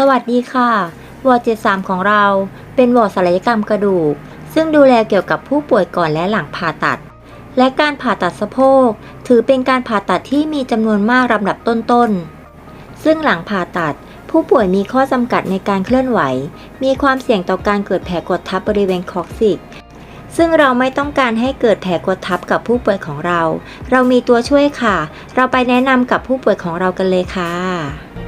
สวัสดีค่ะวอร์73 ของเราเป็นวอร์ศัลยกรรมกระดูก ซึ่งดูแลเกี่ยวกับผู้ป่วยก่อนและหลังผ่าตัด และการผ่าตัดสะโพก ถือเป็นการผ่าตัดที่มีจำนวนมากลำดับต้นๆ ซึ่งหลังผ่าตัด ผู้ป่วยมีข้อจำกัดในการเคลื่อนไหว มีความเสี่ยงต่อการเกิดแผลกดทับบริเวณคอร์ซิกซึ่งเราไม่ต้องการให้เกิดแผลกดทับกับผู้ป่วยของเรา เรามีตัวช่วยค่ะ เราไปแนะนำกับผู้ป่วยของเรากันเลยค่ะ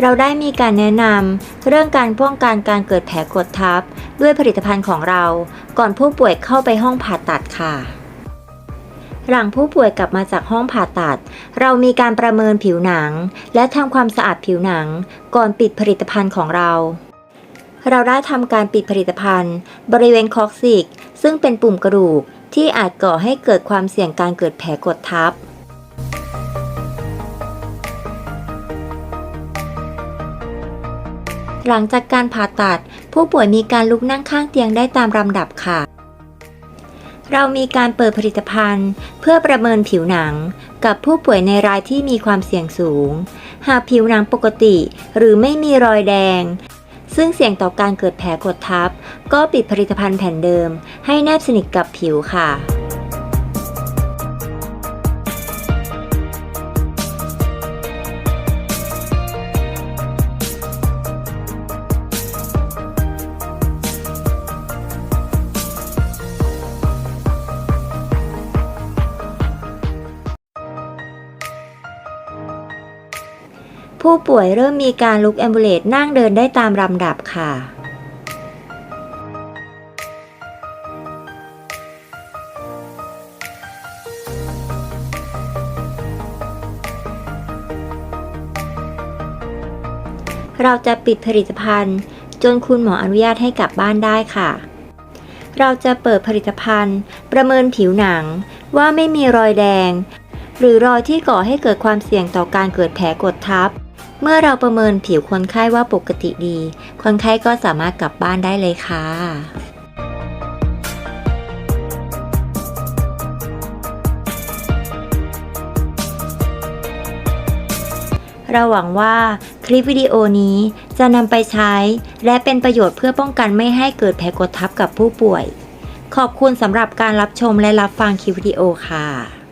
เราได้มีการแนะนำเรื่องการป้องกันการเกิดแผลกดทับ ด้วยผลิตภัณฑ์ของเรา ก่อนผู้ป่วยเข้าไปห้องผ่าตัดค่ะ หลังผู้ป่วยกลับมาจากห้องผ่าตัด เรามีการประเมินผิวหนัง และทำความสะอาดผิวหนัง ก่อนปิดผลิตภัณฑ์ของเรา เราได้ทำการปิดผลิตภัณฑ์ บริเวณคอร์ซิก ซึ่งเป็นปุ่มกระดูกที่อาจก่อให้เกิดความเสี่ยงการเกิดแผลกดทับ หลังจากการผ่าตัด ผู้ป่วยมีการลุกนั่งข้างเตียงได้ตามลำดับค่ะ เรามีการเปิดผลิตภัณฑ์ เพื่อประเมินผิวหนัง กับผู้ป่วยในรายที่มีความเสี่ยงสูง หากผิวหนังปกติ หรือไม่มีรอยแดง ซึ่งเสี่ยงต่อการเกิดแผลกดทับ ก็ปิดผลิตภัณฑ์แผ่นเดิม ให้แนบสนิทกับผิวค่ะ ผู้ป่วยเริ่มมีการลุกแอมบูเลตนั่งเดินได้ตามลำดับค่ะ เราจะปิดผลิตภัณฑ์ จนคุณหมออนุญาตให้กลับบ้านได้ค่ะเราจะเปิดผลิตภัณฑ์ ประเมินผิวหนัง ว่าไม่มีรอยแดง หรือรอยที่ก่อให้เกิดความเสี่ยงต่อการเกิดแผลกดทับ เมื่อเราประเมินผิวคนไข้ว่าปกติดี คนไข้ก็สามารถกลับบ้านได้เลยค่ะเราหวังว่าคลิปวิดีโอนี้จะนำไปใช้ และเป็นประโยชน์เพื่อป้องกันไม่ให้เกิดแผลกดทับกับผู้ป่วย ขอบคุณสำหรับการรับชมและรับฟังคลิปวิดีโอค่ะ